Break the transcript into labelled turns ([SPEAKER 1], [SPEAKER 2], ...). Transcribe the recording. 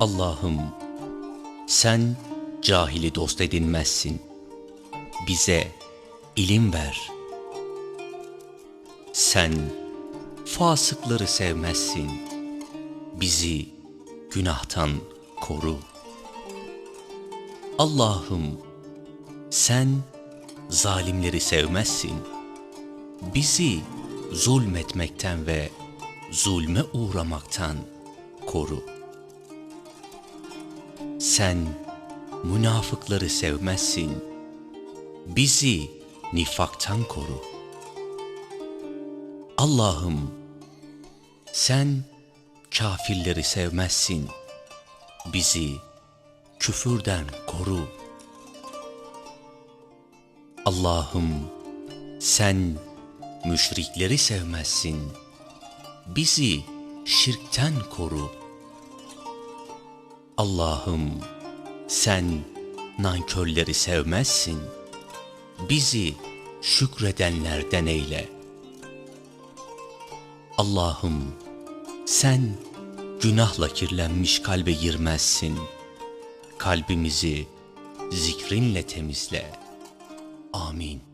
[SPEAKER 1] Allah'ım sen cahili dost edinmezsin. Bize ilim ver. Sen fasıkları sevmezsin. Bizi günahtan koru. Allah'ım sen zalimleri sevmezsin. Bizi zulmetmekten ve zulme uğramaktan koru. Sen münafıkları sevmezsin. Bizi nifaktan koru. Allah'ım sen kafirleri sevmezsin. Bizi küfürden koru. Allah'ım sen müşrikleri sevmezsin. Bizi şirkten koru. Allah'ım sen nankörleri sevmezsin. Bizi şükredenlerden eyle. Allah'ım sen günahla kirlenmiş kalbe girmezsin. Kalbimizi zikrinle temizle. Amin.